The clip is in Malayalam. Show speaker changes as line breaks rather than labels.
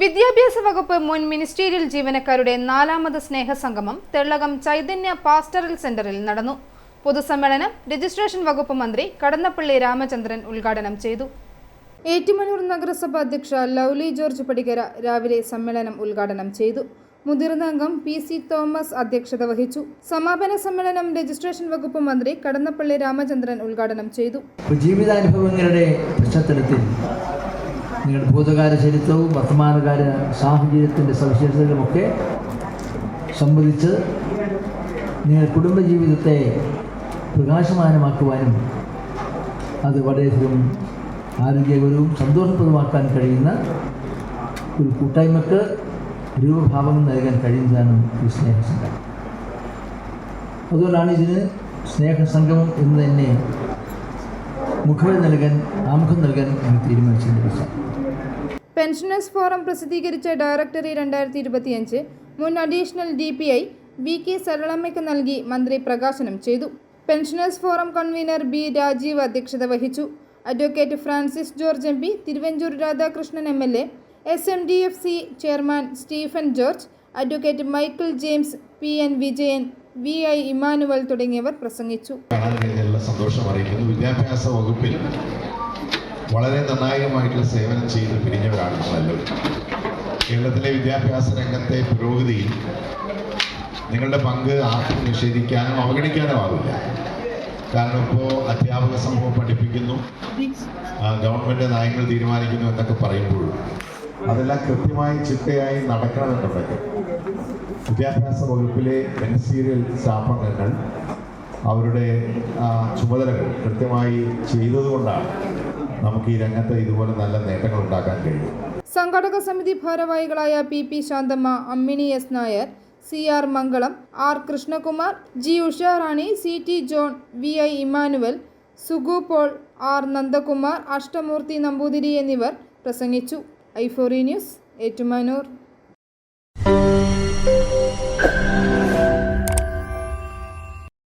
വിദ്യാഭ്യാസ വകുപ്പ് മുൻ മിനിസ്റ്റീരിയൽ ജീവനക്കാരുടെ നാലാമത് സ്നേഹസംഗമം തെള്ളകം ചൈതന്യ പാസ്റ്ററൽ സെന്ററിൽ നടന്നു. പൊതുസമ്മേളനം രജിസ്ട്രേഷൻ വകുപ്പ് മന്ത്രി കടന്നപ്പള്ളി രാമചന്ദ്രൻ ഉദ്ഘാടനം ചെയ്തു. ഏറ്റുമാനൂർ നഗരസഭ അധ്യക്ഷ ലൗലി ജോർജ് പടികര രാവിലെ സമ്മേളനം ഉദ്ഘാടനം ചെയ്തു. മുതിർന്ന അംഗം പി സി തോമസ് അധ്യക്ഷത വഹിച്ചു. സമാപന സമ്മേളനം രജിസ്ട്രേഷൻ വകുപ്പ് മന്ത്രി കടന്നപ്പള്ളി രാമചന്ദ്രൻ ഉദ്ഘാടനം ചെയ്തു.
ജീവിതാനുഭവങ്ങളുടെ പശ്ചാത്തലത്തിൽ നിങ്ങളുടെ ഭൂതകാല ചരിത്രവും വർത്തമാനകാല സാഹചര്യത്തിന്റെ സവിശേഷതകളുമൊക്കെ സംബന്ധിച്ച് നിങ്ങൾ കുടുംബജീവിതത്തെ പ്രകാശമാനമാക്കുവാനും അത് വളരെയധികം ആരോഗ്യകരവും സന്തോഷപ്രദമാക്കാൻ കഴിയുന്ന ഒരു കൂട്ടായ്മക്ക് രൂപഭാവങ്ങൾ നൽകാൻ കഴിയുന്നതാണ് ഈ സ്നേഹസംഘം അതുകൊണ്ടാണ് ഇതിന് സ്നേഹസംഗമം എന്ന് തന്നെ മുഖവില നൽകാൻ ആമുഖം നൽകാൻ ഞാൻ തീരുമാനിച്ചിട്ടുണ്ട്
പെൻഷനേഴ്സ് ഫോറം പ്രസിദ്ധീകരിച്ച ഡയറക്ടറി രണ്ടായിരത്തി ഇരുപത്തിയഞ്ച് മുൻ additional D P I V K സരളമ്മയ്ക്ക് നൽകി മന്ത്രി പ്രകാശനം ചെയ്തു. Pensioners forum convener B Rajeev അധ്യക്ഷത വഹിച്ചു. Advocate Francis George M P Thiruvanchoor Radhakrishnan M L A S M D F C chairman Stephen George advocate Michael James P N Vijayan V I Emmanuel തുടങ്ങിയവർ പ്രസംഗിച്ചു.
സന്തോഷം അറിയിക്കുന്നു. വിദ്യാഭ്യാസ വകുപ്പിൽ വളരെ നിർണായകമായിട്ടുള്ള സേവനം ചെയ്ത് പിരിഞ്ഞവരാണ് നിങ്ങളെല്ലാവരും. കേരളത്തിലെ വിദ്യാഭ്യാസ രംഗത്തെ പുരോഗതിയിൽ നിങ്ങളുടെ പങ്ക് ആർക്കും നിഷേധിക്കാനും അവഗണിക്കാനും ആവില്ല. കാരണം ഇപ്പോൾ അധ്യാപക സമൂഹം പഠിപ്പിക്കുന്നു ഗവൺമെന്റ് നയങ്ങൾ തീരുമാനിക്കുന്നു എന്നൊക്കെ പറയുമ്പോഴും അതെല്ലാം കൃത്യമായി ചിട്ടയായി നടക്കണമെന്നുണ്ടെങ്കിൽ വിദ്യാഭ്യാസ വകുപ്പിലെ മെൻസീരിയൽ സ്ഥാപനങ്ങൾ അവരുടെ ചുമതലകൾ കൃത്യമായി ചെയ്തതുകൊണ്ടാണ് നമുക്ക് ഈ രംഗത്ത് ഇതുപോലെ നല്ല നേട്ടങ്ങൾ ഉണ്ടാക്കാൻ കഴിയും.
സംഘടക സമിതി ഭാരവാഹികളായ P P Shanthamma Ammini S Nair C R Mangalam R Krishnakumar G Usharani C T John V I Emmanuel Sugu Paul R Nandakumar Ashtamoorthy Namboothiri എന്നിവർ പ്രസംഗിച്ചു. ഐഫോറി ന്യൂസ് ഏറ്റുമാനൂർ.